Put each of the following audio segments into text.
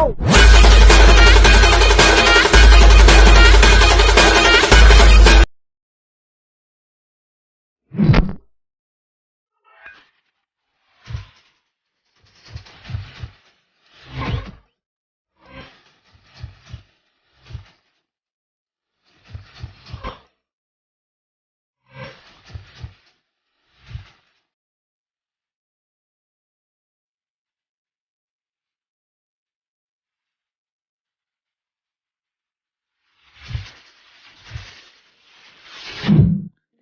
Ow!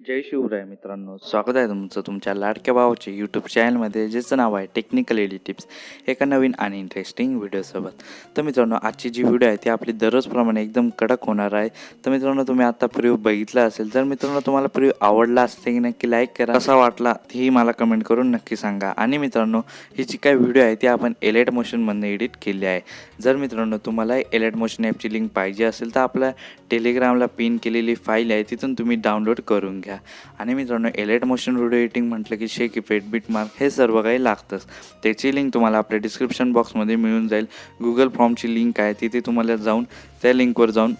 जय शिवराय मित्रांनो. स्वागत आहे तुमचं तुमच्या लाडक्या भावाचे यूट्यूब चॅनलमध्ये ज्याचं नाव आहे टेक्निकल एडी टिप्स एका नवीन आणि इंटरेस्टिंग व्हिडिओसोबत तर मित्रांनो आजची जी व्हिडिओ आहे ती आपली दररोजप्रमाणे एकदम कडक होणार आहे. तर मित्रांनो तुम्ही आता प्रिव्ह्यू बघितला असेल तर मित्रांनो तुम्हाला प्रिव्ह्यू आवडला असते की नक्की लाईक करा. कसा वाटला ही मला कमेंट करून नक्की सांगा. आणि मित्रांनो ही जी काही व्हिडिओ आहे ती आपण एलेट मोशनमधनं एडिट केली आहे. जर मित्रांनो तुम्हाला एलेट मोशन ॲपची लिंक पाहिजे असेल तर आपल्या टेलिग्रामला पिन केलेली फाईल आहे तिथून तुम्ही डाउनलोड करून घ्या. आणि मित्रांनो एलेट मोशन व्हिडिओ एडिटिंग म्हटलं की शेक इफेक्ट बीट मार्क हे सर्व काही लागतंच. त्याची लिंक तुम्हाला आपल्या डिस्क्रिप्शन बॉक्समध्ये मिळून जाईल. गुगल फॉर्मची लिंक आहे तिथे तुम्हाला जाऊन त्या लिंकवर जाऊन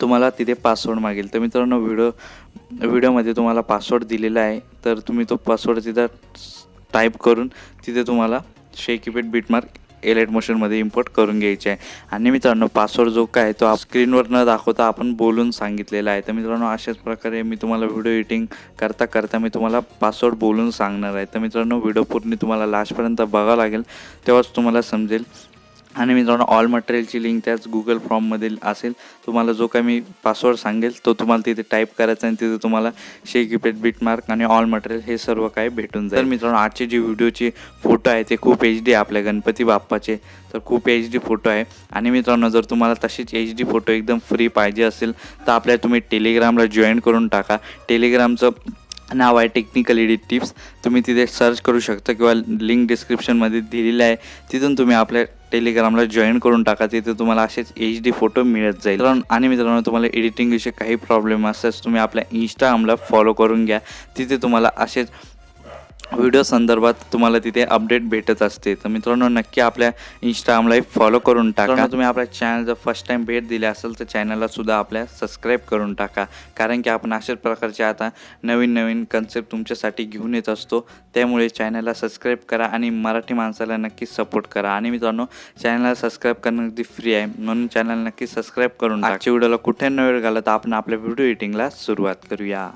तुम्हाला तिथे पासवर्ड मागेल. तर मित्रांनो व्हिडिओ व्हिडिओमध्ये तुम्हाला पासवर्ड दिलेला आहे. तर तुम्ही तो पासवर्ड तिथं टाईप करून तिथे तुम्हाला shake effect beat mark Alight मोशनमध्ये import करून घ्यायचे आहे. आणि मित्रांनो पासवर्ड जो काय तो स्क्रीनवर न दाखवता आपण बोलून सांगितलेला आहे. तर मित्रांनो अशाच प्रकारे मी तुम्हाला व्हिडिओ एडिटिंग करता करता मी तुम्हाला पासवर्ड बोलून सांगणार आहे. तर मित्रांनो व्हिडिओ पूर्ण तुम्हाला लास्टपर्यंत बघावं लागेल तेव्हाच तुम्हाला समजेल आणि मित्रांनो ऑल मटेरियलची लिंक त्याच गुगल फॉर्ममधील असेल. तुम्हाला जो काही मी पासवर्ड सांगेल तो तुम्हाला तिथे टाईप करायचा आणि तिथे तुम्हाला शेक इपेट बीट मार्क आणि ऑल मटेरियल हे सर्व काही भेटून जाईल. तर मित्रांनो आजचे जी व्हिडिओचे फोटो आहे ते खूप एच डी आपल्या गणपती बाप्पाचे. तर खूप एच डी फोटो आहे. आणि मित्रांनो जर तुम्हाला तशीच एच डी फोटो एकदम फ्री पाहिजे असेल तर आपल्या तुम्ही टेलिग्रामला जॉईन करून टाका. टेलिग्रामचं नाव आहे टेक्निकल एडिट टिप्स तुम्ही तिथे सर्च करू शकता किंवा लिंक डिस्क्रिप्शनमध्ये दिलेली आहे. तिथून तुम्ही आपल्या टेलिग्रामला जॉईन करून टाका. तिथे तुम्हाला असेच एच डी फोटो मिळत जाईल. आणि मित्रांनो तुम्हाला एडिटिंगविषयी काही प्रॉब्लेम असल्यास तुम्ही आपल्या इंस्टाग्रामला फॉलो करून घ्या. तिथे तुम्हाला असेच व्हिडिओ संदर्भात तुम्हाला तिथे अपडेट भेटत असते. तर मित्रांनो नक्की आपल्या इंस्टाग्रामला फॉलो करून टाका. तुम्ही आपल्या चॅनल जर फर्स्ट टाइम भेट दिली असेल तर चॅनलला सुद्धा आपल्या सबस्क्राईब करून टाका. कारण की आपण अशाच प्रकारचे आता नवीन नवीन कन्सेप्ट तुमच्यासाठी घेऊन येत असतो. त्यामुळे चॅनलला सबस्क्राईब करा आणि मराठी माणसाला नक्की सपोर्ट करा. आणि मित्रांनो चॅनलला सबस्क्राईब करणं अगदी फ्री आहे. म्हणून चॅनल नक्की सबस्क्राईब करून टाका. आजच्या व्हिडिओला कुठे न वेळ घालत आपण आपल्या व्हिडिओ एडिटिंगला सुरुवात करूया.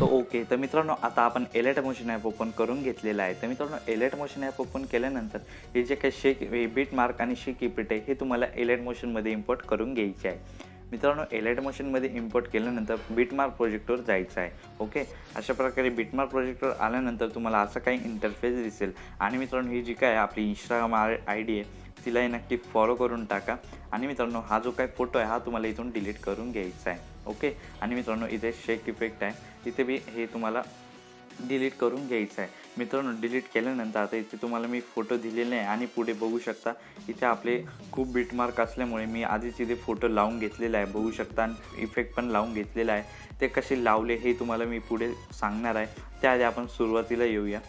तर ओके. तर मित्रांनो आता आपण एलेट मोशन ॲप ओपन करून घेतलेलं आहे. तर मित्रांनो एलेट मोशन ॲप ओपन केल्यानंतर हे जे काही शेक बीट मार्क आणि शेक इपिट आहे हे तुम्हाला एलेट मोशनमध्ये इम्पोर्ट करून घ्यायचे आहे. मित्रांनो एलेट मशीनमध्ये इम्पोर्ट केल्यानंतर बीटमार्क प्रोजेक्टवर जायचं आहे. ओके अशा प्रकारे बीटमार्क प्रोजेक्टवर आल्यानंतर तुम्हाला असं काही इंटरफेस दिसेल. आणि मित्रांनो ही जी काय आपली इंस्टाग्राम आय डी आहे तिलाही नक्की फॉलो करून टाका. आणि मित्रांनो हा जो काही फोटो आहे हा तुम्हाला इथून डिलीट करून घ्यायचा आहे. ओके आणि मित्रांनो इथे शेक इफेक्ट आहे. तिथे बी हे तुम्हाला डिलीट करून घ्यायचं आहे. मित्रांनो डिलीट केल्यानंतर आता इथे तुम्हाला मी फोटो दिलेले आहे आणि पुढे बघू शकता इथे आपले खूप बीटमार्क असल्यामुळे मी आधीच इथे फोटो लावून घेतलेला आहे. बघू शकता आणि इफेक्ट पण लावून घेतलेला आहे. ते कसे लावले हे तुम्हाला मी पुढे सांगणार आहे. त्याआधी आपण सुरुवातीला येऊया.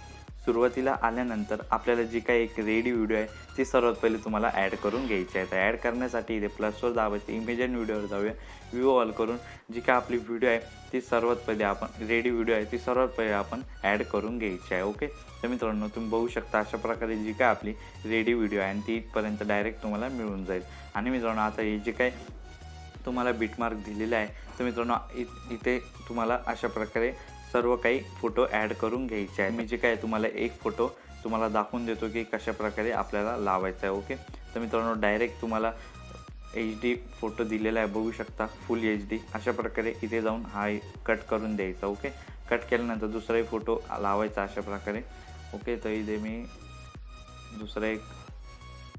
सुरुवातीला आल्यानंतर आपल्याला जी काही एक रेडी व्हिडिओ आहे ती सर्वात पहिले तुम्हाला ॲड करून घ्यायची आहे तर ॲड करण्यासाठी इथे प्लसवर दाबायचं इमेज अँड व्हिडिओवर जाऊया. व्ह्यू ऑल करून जी काय आपली व्हिडिओ आहे ती सर्वात पहिले आपण रेडी व्हिडिओ आहे ती सर्वात पहिले आपण ॲड करून घ्यायची आहे ओके तर मित्रांनो तुम्ही बघू शकता अशा प्रकारे जी काय आपली रेडी व्हिडिओ आहे आणि ती इथपर्यंत डायरेक्ट तुम्हाला मिळून जाईल. आणि मित्रांनो आता हे जे काय तुम्हाला बीटमार्क दिलेला आहे तर मित्रांनो इ- इथे तुम्हाला अशा प्रकारे सर्व काही फोटो ॲड करून घ्यायचे आहे मी जे काय तुम्हाला एक फोटो तुम्हाला दाखवून देतो की कशा प्रकारे आपल्याला लावायचा आहे ओके तर मित्रांनो डायरेक्ट तुम्हाला एच डी फोटो दिलेला आहे बघू शकता फुल एच डी अशा प्रकारे इथे जाऊन हा कट करून द्यायचा ओके कट केल्यानंतर दुसराही फोटो लावायचा अशा प्रकारे ओके तर इथे मी दुसरा एक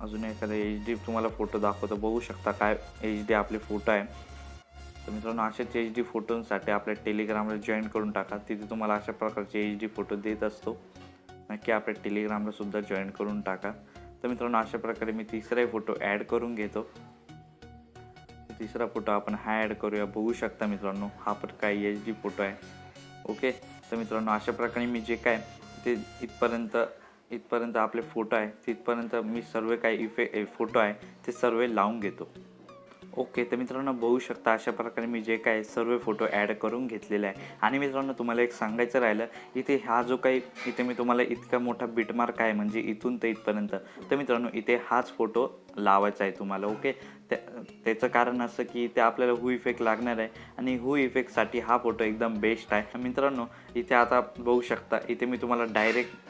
अजून एखादा एच डी तुम्हाला फोटो दाखवतो. बघू शकता काय एच डी आपले फोटो आहे. तर मित्रांनो अशाच एच डी फोटोंसाठी आपल्या टेलिग्रामला जॉईन करून टाका. तिथे तुम्हाला अशा प्रकारचे एच डी फोटो देत असतो. नक्की आपल्या टेलिग्रामला सुद्धा जॉईन करून टाका. तर मित्रांनो अशा प्रकारे मी तिसराही फोटो ॲड करून घेतो. तिसरा फोटो आपण हा ॲड करूया. बघू शकता मित्रांनो हा पण काय एच डी फोटो आहे. ओके तर मित्रांनो अशा प्रकारे मी जे काय ते इथपर्यंत इथपर्यंत आपले फोटो आहे तिथपर्यंत मी सर्व काही इफे फोटो आहे ते सर्व लावून घेतो. ओके तर मित्रांनो बघू शकता अशा प्रकारे मी जे काय सर्व फोटो ॲड करून घेतलेले आहे. आणि मित्रांनो तुम्हाला एक सांगायचं राहिलं इथे हा जो काही इथे मी तुम्हाला इतका मोठा बिटमार्क आहे म्हणजे इथून ते इथपर्यंत. तर मित्रांनो इथे हाच फोटो लावायचा आहे तुम्हाला ओके? त्या त्याचं कारण असं की इथे आपल्याला हू इफेक्ट लागणार आहे आणि हू इफेक्टसाठी हा फोटो एकदम बेस्ट आहे. मित्रांनो इथे आता बघू शकता इथे मी तुम्हाला डायरेक्ट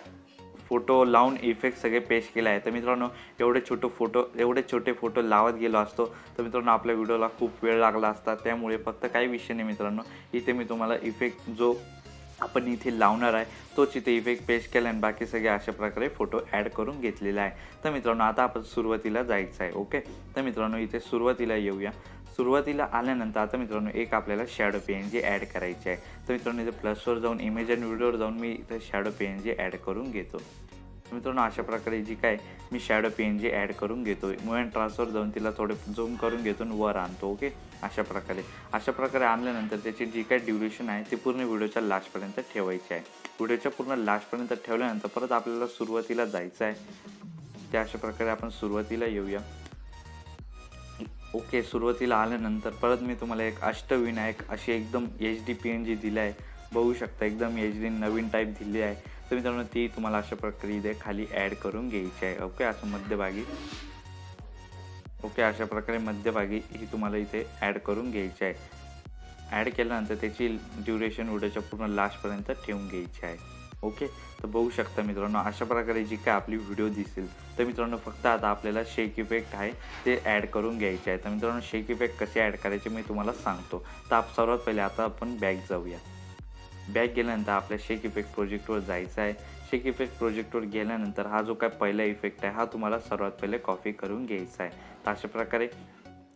फोटो लावून इफेक्ट सगळे पेश केले आहे तर मित्रांनो एवढे छोटे फोटो एवढे छोटे फोटो लावत गेलो असतो. तर मित्रांनो आपल्या व्हिडिओला खूप वेळ लागला असता. त्यामुळे फक्त काही विषय नाही मित्रांनो. इथे मी तुम्हाला इफेक्ट जो आपण इथे लावणार आहे तोच इथे इफेक्ट पेश केला आणि बाकी सगळे अशा प्रकारे फोटो ॲड करून घेतलेला आहे. तर मित्रांनो आता आपण सुरुवातीला जायचं आहे ओके तर मित्रांनो इथे सुरुवातीला येऊया. सुरुवातीला आल्यानंतर आता मित्रांनो एक आपल्याला shadow P N G add करायची आहे. तर मित्रांनो इथे प्लसवर जाऊन इमेज अँड व्हिडिओवर जाऊन मी इथं shadow P N G add करून घेतो. मित्रांनो अशा प्रकारे जी काय मी shadow P N G add करून घेतो मुव्हमेंट ट्रान्सफर जाऊन तिला थोडे झूम करून घेतो आणि वर आणतो ओके अशा प्रकारे. अशा प्रकारे आणल्यानंतर त्याची जी काय ड्युरेशन आहे ती पूर्ण व्हिडिओच्या लास्टपर्यंत ठेवायची आहे. व्हिडिओच्या पूर्ण लास्टपर्यंत ठेवल्यानंतर परत आपल्याला सुरुवातीला जायचं आहे. त्या अशा प्रकारे आपण सुरुवातीला येऊया. ओके सुरुवातीला आल्यानंतर परत मी तुम्हाला एक अष्टविनायक अशी एकदम H D P N G दिली आहे. बघू शकता एकदम एच डी नवीन टाईप दिली आहे. तर मित्रांनो ती तुम्हाला अशा प्रकारे इथे खाली ॲड करून घ्यायची आहे. ओके असं मध्यभागी. ओके अशा प्रकारे मध्यभागी ही तुम्हाला इथे ॲड करून घ्यायची आहे. ॲड केल्यानंतर त्याची ड्युरेशन व्हिडिओच्या पूर्ण लास्टपर्यंत ठेवून घ्यायची आहे. ओके? तर बघू शकता मित्रांनो अशा प्रकारे जी काय आपली व्हिडिओ दिसेल तर मित्रांनो फक्त आता आपल्याला शेक इफेक्ट आहे ते ॲड करून घ्यायचे आहे. तर मित्रांनो शेक इफेक्ट कसे ॲड करायचे मी तुम्हाला सांगतो. तर आप सर्वात पहिले आता आपण बॅग जाऊया. बॅग गेल्यानंतर आपल्या शेक इफेक्ट प्रोजेक्टवर जायचं आहे. शेक इफेक्ट प्रोजेक्टवर गेल्यानंतर हा जो काय पहिला इफेक्ट आहे हा तुम्हाला सर्वात पहिले कॉफी करून घ्यायचा आहे. तर अशा प्रकारे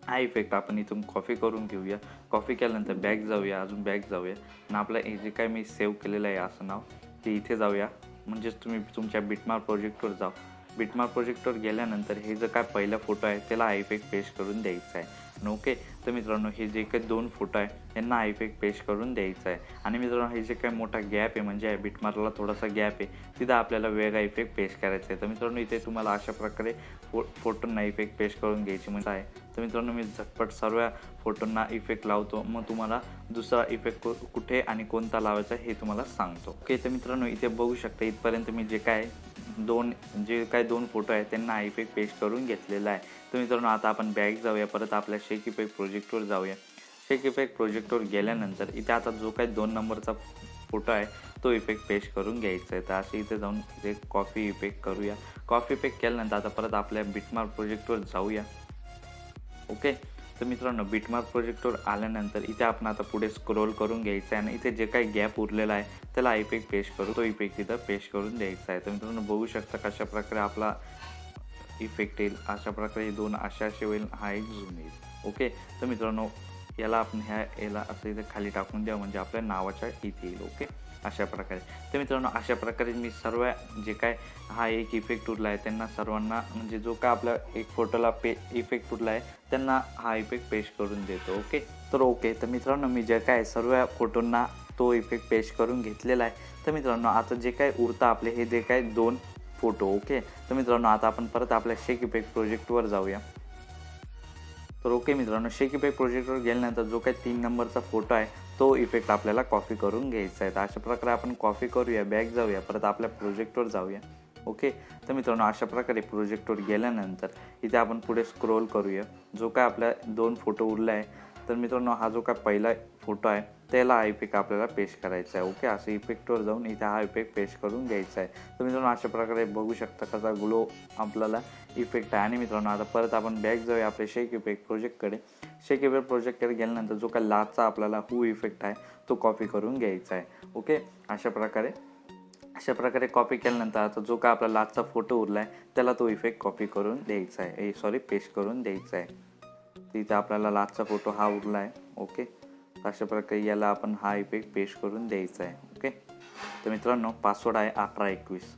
हा इफेक्ट आपण इथून कॉफी करून घेऊया. कॉफी केल्यानंतर बॅग जाऊया अजून बॅग जाऊया. आणि आपलं हे जे काय मी सेव्ह केलेलं आहे असं नाव ते इथे जाऊया. म्हणजेच तुम्ही तुमच्या बिटमार प्रोजेक्टवर जाऊ. बिटमार प्रोजेक्टवर गेल्यानंतर हे जे काय पहिला फोटो आहे त्याला हा इफेक्ट करून द्यायचा आहे. ओके? तर मित्रांनो हे जे काही दोन फोटो आहे यांना हा इफेक्ट पेश करून द्यायचा आहे. आणि मित्रांनो हे जे काही मोठा गॅप आहे म्हणजे बिटमार्कला थोडासा गॅप आहे तिथं आपल्याला वेगळा इफेक्ट पेश करायचा आहे. तर मित्रांनो इथे तुम्हाला अशा प्रकारे फो फोटोंना इफेक्ट पेश करून घ्यायची म्हणजे आहे. तर मित्रांनो मी झटपट सर्व फोटोंना इफेक्ट लावतो. मग तुम्हाला दुसरा इफेक्ट कुठे आणि कोणता लावायचा हे तुम्हाला सांगतो. ओके? तर मित्रांनो इथे बघू शकता इथपर्यंत मी जे काय दोन जे काय दोन फोटो आहेत त्यांना हा इफेक्ट पेस्ट करून घेतलेला आहे. तर मित्रांनो आता आपण बॅग जाऊया परत आपल्या शेक इफेक्ट प्रोजेक्टवर जाऊया. शेक इफेक्ट प्रोजेक्टवर गेल्यानंतर इथे आता जो काही दोन नंबरचा फोटो आहे तो इफेक्ट पेस्ट करून घ्यायचा आहे. तर असे इथे जाऊन इथे कॉफी इफेक्ट करूया. कॉफी इफेक्ट केल्यानंतर आता परत आपल्या बिटमार्क प्रोजेक्टवर जाऊया. ओके तर मित्रांनो बिटमार्क प्रोजेक्टवर आल्यानंतर इथे आपण आता पुढे स्क्रोल करून घ्यायचं आहे आणि इथे जे काही गॅप उरलेला आहे त्याला इफेक्ट पेश करू. तो इफेक्ट तिथं पेश करून द्यायचा आहे. तर मित्रांनो बघू शकता कशा प्रकारे आपला इफेक्ट येईल. अशा प्रकारे दोन अशा असे होईल. हा एक झूम येईल. ओके तर मित्रांनो याला आपण ह्या याला असं इथे खाली टाकून द्या. म्हणजे आपल्या नावाच्या इथे येईल. ओके अशा प्रकारे. तर मित्रांनो अशा प्रकारे मी सर्व जे काय हा एक इफेक्ट उरला आहे त्यांना सर्वांना म्हणजे जो काय आपला एक फोटोला पे इफेक्ट उरला आहे त्यांना हा इफेक्ट पेश करून देतो ओके? तर ओके तर मित्रांनो मी जे काय सर्व फोटोंना तो इफेक्ट पेश करून घेतलेला आहे. तर मित्रांनो आता जे काय उरतं आपले हे जे काय दोन फोटो ओके? तर मित्रांनो आता आपण परत आपल्या शेक इफेक्ट प्रोजेक्टवर जाऊया. तर ओके मित्रांनो शेक इफेक्ट प्रोजेक्टवर गेल्यानंतर जो काही तीन नंबरचा फोटो आहे तो इफेक्ट आपल्याला कॉफी करून घ्यायचा आहे. तर अशा प्रकारे आपण कॉफी करूया बॅक जाऊया परत आपल्या प्रोजेक्टवर जाऊया. ओके तर मित्रांनो अशा प्रकारे प्रोजेक्टवर गेल्यानंतर इथे आपण पुढे स्क्रोल करूया. जो काय आपल्या दोन फोटो उरला आहे तर मित्रांनो हा जो काय पहिला फोटो आहे त्याला हा इफेक्ट आपल्याला पेश करायचा आहे. ओके असं इफेक्टवर जाऊन इथे हा इफेक्ट पेश करून घ्यायचा आहे. तर मित्रांनो अशा प्रकारे बघू शकता कसा ग्लो आपल्याला इफेक्ट आहे. आणि मित्रांनो आता परत आपण बॅक जाऊया आपल्या शेक इफेक्ट प्रोजेक्टकडे शेक इफेक्ट प्रोजेक्टकडे गेल्यानंतर जो काय लाचा आपल्याला हू इफेक्ट आहे तो कॉपी करून घ्यायचा आहे. ओके अशा प्रकारे. अशा प्रकारे कॉपी केल्यानंतर आता जो काय आपला लास्टचा फोटो उरला आहे त्याला तो इफेक्ट कॉपी करून द्यायचा आहे. सॉरी पेस्ट करून द्यायचा आहे. तिथे आपल्याला लास्टचा फोटो हा उरला आहे ओके अशा प्रकारे याला आपण हा इफेक्ट पेस्ट करून द्यायचा आहे. ओके तर मित्रांनो पासवर्ड आहे अकरा एकवीस.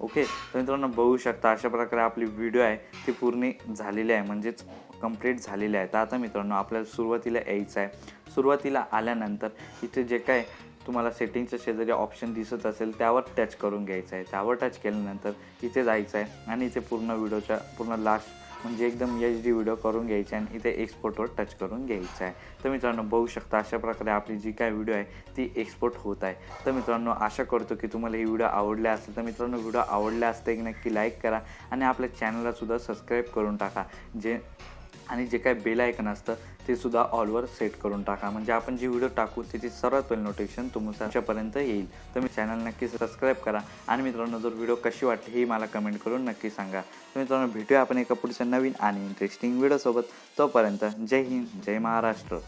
ओके तर मित्रांनो बघू शकता अशा प्रकारे आपली व्हिडिओ आहे ती पूर्ण झालेली आहे म्हणजेच कंप्लीट झालेली आहे. तर आता मित्रांनो आपल्याला सुरुवातीला यायचं आहे. सुरुवातीला आल्यानंतर इथे जे काय तुम्हाला सेटिंगच्या शेजारी ऑप्शन दिसत असेल त्यावर टच करून घ्यायचं आहे. त्यावर टच केल्यानंतर इथे जायचं आहे आणि इथे पूर्ण व्हिडिओच्या पूर्ण लास्ट म्हणजे एकदम एच डी व्हिडिओ करून घ्यायचा आणि इथे एक्सपोर्टवर टच करून घ्यायचं आहे. तर मित्रांनो बघू शकता अशा प्रकारे आपली जी काय व्हिडिओ आहे ती एक्सपोर्ट होत आहे. तर मित्रांनो आशा करतो की तुम्हाला ही व्हिडिओ आवडल्या असेल. तर मित्रांनो व्हिडिओ आवडल्या असते की नक्की लाईक करा आणि आपल्या चॅनललासुद्धा सबस्क्राईब करून टाका. जे आणि जे काय बेल आयकन असतं ते सुद्धा ऑलवर सेट करून टाका. म्हणजे आपण जी व्हिडिओ टाकू त्याची सर्वात पहिले नोटिफिकेशन तुमच्यापर्यंत येईल. तर मी चॅनल नक्की सबस्क्राईब करा. आणि मित्रांनो जर व्हिडिओ कशी वाटली ही मला कमेंट करून नक्की सांगा. तर मित्रांनो भेटूया आपण एका पुढच्या नवीन आणि इंटरेस्टिंग व्हिडिओसोबत तोपर्यंत जय हिंद जय महाराष्ट्र.